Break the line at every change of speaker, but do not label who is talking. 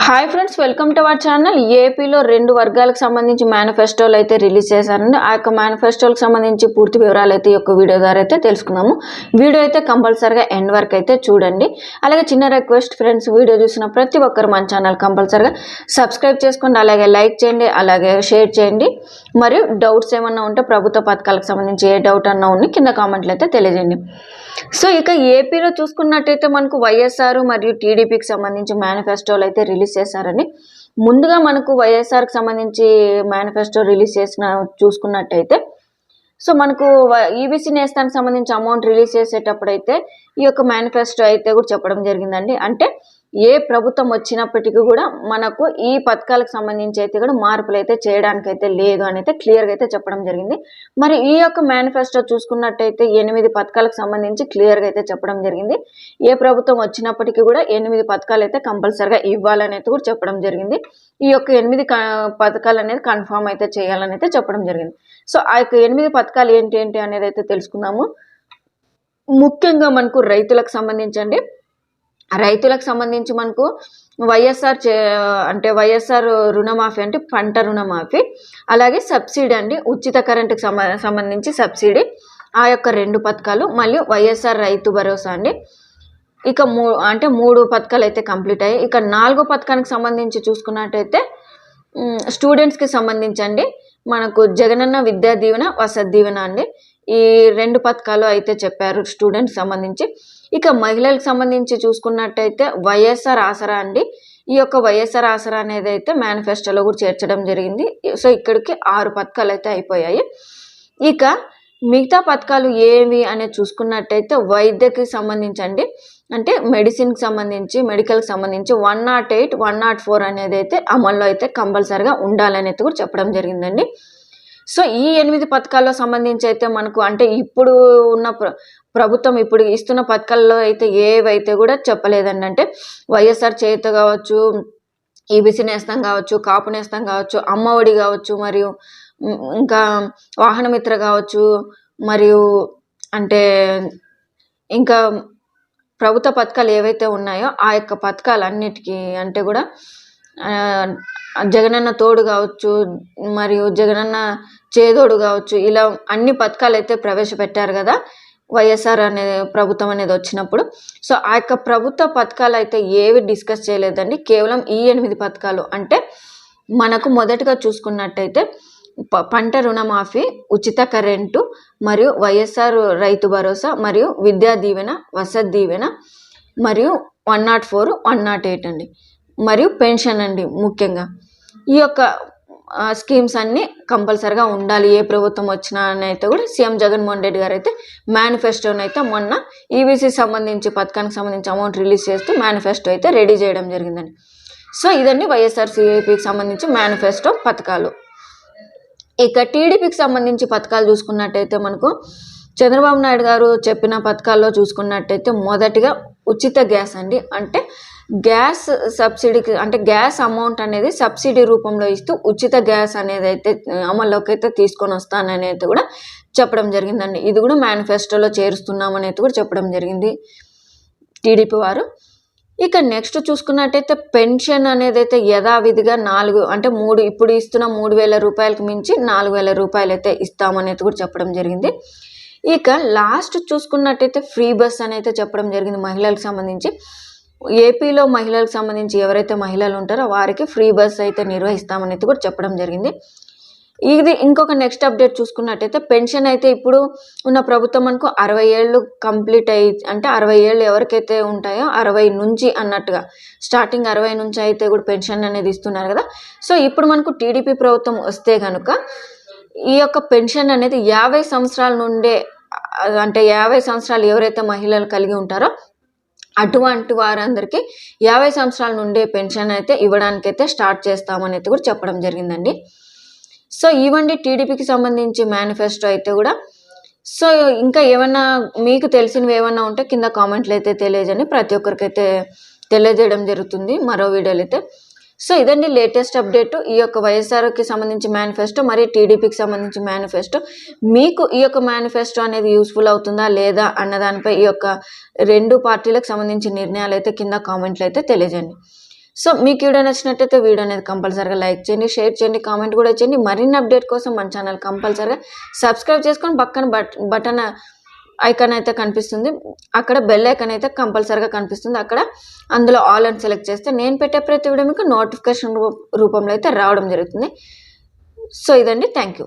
Hi friends welcome to our channel ఏపీలో రెండు వర్గాలకు సంబంధించి మేనిఫెస్టోలు అయితే రిలీజ్ చేశారండి. ఆ యొక్క మేనిఫెస్టోలకు సంబంధించి పూర్తి వివరాలు అయితే ఈ యొక్క వీడియో ద్వారా అయితే తెలుసుకుందాము వీడియో అయితే కంపల్సరిగా ఎండ్ వరకు అయితే చూడండి. అలాగే చిన్న రిక్వెస్ట్ ఫ్రెండ్స్ వీడియో చూసిన ప్రతి ఒక్కరు మన ఛానల్ కంపల్సరిగా సబ్స్క్రైబ్ చేసుకోండి అలాగే లైక్ చేయండి అలాగే షేర్ చేయండి. మరియు డౌట్స్ ఏమన్నా ఉంటే ప్రభుత్వ పథకాలకు సంబంధించి ఏ డౌట్ అన్నా ఉంది కింద కామెంట్లు అయితే తెలియజేయండి. సో ఇక ఏపీలో చూసుకున్నట్టయితే మనకు వైఎస్ఆర్ మరియు టీడీపీకి సంబంధించి మేనిఫెస్టోలు అయితే రిలీజ్ రిలీజ్ చేశారని. ముందుగా మనకు వైఎస్ఆర్కి సంబంధించి మేనిఫెస్టో రిలీజ్ చేసిన చూసుకున్నట్టయితే సో మనకు ఈబీసీ నేస్తానికి సంబంధించి అమౌంట్ రిలీజ్ చేసేటప్పుడు అయితే ఈ యొక్క మేనిఫెస్టో అయితే కూడా చెప్పడం జరిగిందండి. అంటే ఏ ప్రభుత్వం వచ్చినప్పటికీ కూడా మనకు ఈ పథకాలకు సంబంధించి అయితే కూడా మార్పులు అయితే చేయడానికి అయితే లేదు అని అయితే క్లియర్గా అయితే చెప్పడం జరిగింది. మరి ఈ యొక్క మేనిఫెస్టో చూసుకున్నట్టయితే ఎనిమిది పథకాలకు సంబంధించి క్లియర్గా అయితే చెప్పడం జరిగింది. ఏ ప్రభుత్వం వచ్చినప్పటికీ కూడా ఎనిమిది పథకాలు అయితే కంపల్సరిగా ఇవ్వాలని అయితే కూడా చెప్పడం జరిగింది. ఈ యొక్క ఎనిమిది క- పథకాలు అనేది కన్ఫామ్ అయితే చేయాలని అయితే చెప్పడం జరిగింది. సో ఆ యొక్క ఎనిమిది పథకాలు ఏంటి ఏంటి అనేది అయితే తెలుసుకుందాము. ముఖ్యంగా మనకు రైతులకు సంబంధించండి. రైతులకు సంబంధించి మనకు వైఎస్ఆర్ చే అంటే వైఎస్ఆర్ రుణమాఫీ అంటే పంట రుణమాఫీ అలాగే సబ్సిడీ అండి. ఉచిత కరెంటుకు సంబంధించి సబ్సిడీ ఆ యొక్క రెండు పథకాలు మళ్ళీ వైఎస్ఆర్ రైతు భరోసా అండి. ఇక మూ అంటే మూడు పథకాలు అయితే కంప్లీట్ అయ్యాయి. ఇక నాలుగో పథకానికి సంబంధించి చూసుకున్నట్టయితే స్టూడెంట్స్కి సంబంధించండి. మనకు జగనన్న విద్యా దీవెన వసతి దీవెన అండి. ఈ రెండు పథకాలు అయితే చెప్పారు స్టూడెంట్స్ సంబంధించి. ఇక మహిళలకు సంబంధించి చూసుకున్నట్టయితే వైఎస్ఆర్ ఆసరా అండి. ఈ యొక్క వైఎస్ఆర్ ఆసరా అనేది అయితే మేనిఫెస్టోలో కూడా చేర్చడం జరిగింది. సో ఇక్కడికి ఆరు పథకాలు అయితే అయిపోయాయి. ఇక మిగతా పథకాలు ఏవి అనేది చూసుకున్నట్టయితే వైద్యకి సంబంధించండి. అంటే మెడిసిన్కి సంబంధించి మెడికల్కి సంబంధించి one nought eight one nought four అనేది అయితే అమల్లో అయితే కంపల్సరిగా ఉండాలని అయితే కూడా చెప్పడం జరిగిందండి. సో ఈ ఎనిమిది పథకాల్లో సంబంధించి అయితే మనకు అంటే ఇప్పుడు ఉన్న ప్ర- ప్రభుత్వం ఇప్పుడు ఇస్తున్న పథకాల్లో అయితే ఏవైతే కూడా చెప్పలేదండి. అంటే వైఎస్ఆర్ చేత కావచ్చు ఈబీసీ నేస్తం కావచ్చు కాపు నేస్తం కావచ్చు అమ్మఒడి కావచ్చు మరియు ఇంకా వాహనమిత్ర కావచ్చు మరియు అంటే ఇంకా ప్రభుత్వ పథకాలు ఏవైతే ఉన్నాయో ఆ యొక్క పథకాలన్నిటికీ అంటే కూడా జగనన్న తోడు కావచ్చు మరియు జగనన్న చేదోడు కావచ్చు ఇలా అన్ని పథకాలు అయితే ప్రవేశపెట్టారు కదా వైఎస్ఆర్ అనే ప్రభుత్వం అనేది వచ్చినప్పుడు. సో ఆ యొక్క ప్రభుత్వ పథకాలు అయితే ఏవి డిస్కస్ చేయలేదండి. కేవలం ఈ ఎనిమిది పథకాలు. అంటే మనకు మొదటగా చూసుకున్నట్టయితే ప- పంట రుణమాఫీ ఉచిత కరెంటు మరియు వైఎస్ఆర్ రైతు భరోసా మరియు విద్యా దీవెన వసతి దీవెన మరియు one nought four one nought eight అండి. మరియు పెన్షన్ అండి ముఖ్యంగా. ఈ యొక్క స్కీమ్స్ అన్నీ కంపల్సరిగా ఉండాలి. ఏ ప్రభుత్వం వచ్చినా అని అయితే కూడా సీఎం జగన్మోహన్ రెడ్డి గారు అయితే మేనిఫెస్టోని అయితే మొన్న ఈబీసీ సంబంధించి పథకానికి సంబంధించి అమౌంట్ రిలీజ్ చేస్తూ మేనిఫెస్టో అయితే రెడీ చేయడం జరిగిందండి. సో ఇదండి వైఎస్ఆర్సీపీకి సంబంధించి మేనిఫెస్టో పథకాలు. ఇక టీడీపీకి సంబంధించి పథకాలు చూసుకున్నట్టయితే మనకు చంద్రబాబు నాయుడు గారు చెప్పిన పథకాల్లో చూసుకున్నట్టయితే మొదటిగా ఉచిత గ్యాస్ అండి. అంటే గ్యాస్ సబ్సిడీకి అంటే గ్యాస్ అమౌంట్ అనేది సబ్సిడీ రూపంలో ఇస్తూ ఉచిత గ్యాస్ అనేది అయితే అమల్లోకి అయితే తీసుకొని వస్తానని అయితే కూడా చెప్పడం జరిగిందండి. ఇది కూడా మేనిఫెస్టోలో చేరుస్తున్నామని అయితే కూడా చెప్పడం జరిగింది టీడీపీ వారు. ఇక నెక్స్ట్ చూసుకున్నట్టయితే పెన్షన్ అనేది అయితే యథావిధిగా నాలుగు అంటే మూడు ఇప్పుడు ఇస్తున్న మూడు వేల రూపాయలకు మించి నాలుగు వేల రూపాయలు అయితే ఇస్తామనేది కూడా చెప్పడం జరిగింది. ఇక లాస్ట్ చూసుకున్నట్టయితే ఫ్రీ బస్ అని అయితే చెప్పడం జరిగింది మహిళలకు సంబంధించి. ఏపీలో మహిళలకు సంబంధించి ఎవరైతే మహిళలు ఉంటారో వారికి ఫ్రీ బస్ అయితే నిర్వహిస్తామనేది కూడా చెప్పడం జరిగింది. ఇది ఇంకొక నెక్స్ట్ అప్డేట్ చూసుకున్నట్టయితే పెన్షన్ అయితే ఇప్పుడు ఉన్న ప్రభుత్వం మనకు అరవై ఏళ్ళు కంప్లీట్ అయ్యి అంటే అరవై ఏళ్ళు ఎవరికైతే ఉంటాయో అరవై నుంచి అన్నట్టుగా స్టార్టింగ్ అరవై నుంచి అయితే కూడా పెన్షన్ అనేది ఇస్తున్నారు కదా. సో ఇప్పుడు మనకు టీడీపీ ప్రభుత్వం వస్తే కనుక ఈ యొక్క పెన్షన్ అనేది యాభై సంవత్సరాల నుండే అంటే యాభై సంవత్సరాలు ఎవరైతే మహిళలు కలిగి ఉంటారో అటువంటి వారందరికీ యాభై సంవత్సరాల నుండే పెన్షన్ అయితే ఇవ్వడానికైతే స్టార్ట్ చేస్తామని అయితే కూడా చెప్పడం జరిగిందండి. సో ఇవ్వండి టీడీపీకి సంబంధించి మేనిఫెస్టో అయితే కూడా. సో ఇంకా ఏమన్నా మీకు తెలిసినవి ఏమన్నా ఉంటే కింద కామెంట్లు అయితే తెలియజేయండి. ప్రతి ఒక్కరికైతే తెలియజేయడం జరుగుతుంది. మరో వీడియోలు అయితే సో ఇదండి లేటెస్ట్ అప్డేట్. ఈ యొక్క వైఎస్ఆర్కి సంబంధించి మేనిఫెస్టో మరియు టీడీపీకి సంబంధించి మేనిఫెస్టో మీకు ఈ యొక్క మేనిఫెస్టో అనేది యూస్ఫుల్ అవుతుందా లేదా అన్న దానిపై ఈ యొక్క రెండు పార్టీలకు సంబంధించి నిర్ణయాలు అయితే కింద కామెంట్లు అయితే తెలియజేయండి. సో మీకు వీడియో నచ్చినట్టయితే వీడియో అనేది కంపల్సరీగా లైక్ చేయండి షేర్ చేయండి కామెంట్ కూడా చేయండి. మరిన్ని అప్డేట్ కోసం మన ఛానల్ కంపల్సరీగా సబ్స్క్రైబ్ చేసుకొని పక్కన బట్ బటన్ ఐకాన్ అయితే కనిపిస్తుంది. అక్కడ బెల్ ఐకాన్ అయితే కంపల్సరీగా కనిపిస్తుంది. అక్కడ అందులో ఆల్ అని సెలెక్ట్ చేస్తే నేను పెట్టే ప్రతి వీడియో మీకు నోటిఫికేషన్ రూపంలో అయితే రావడం జరుగుతుంది. సో ఇదండి. Thank you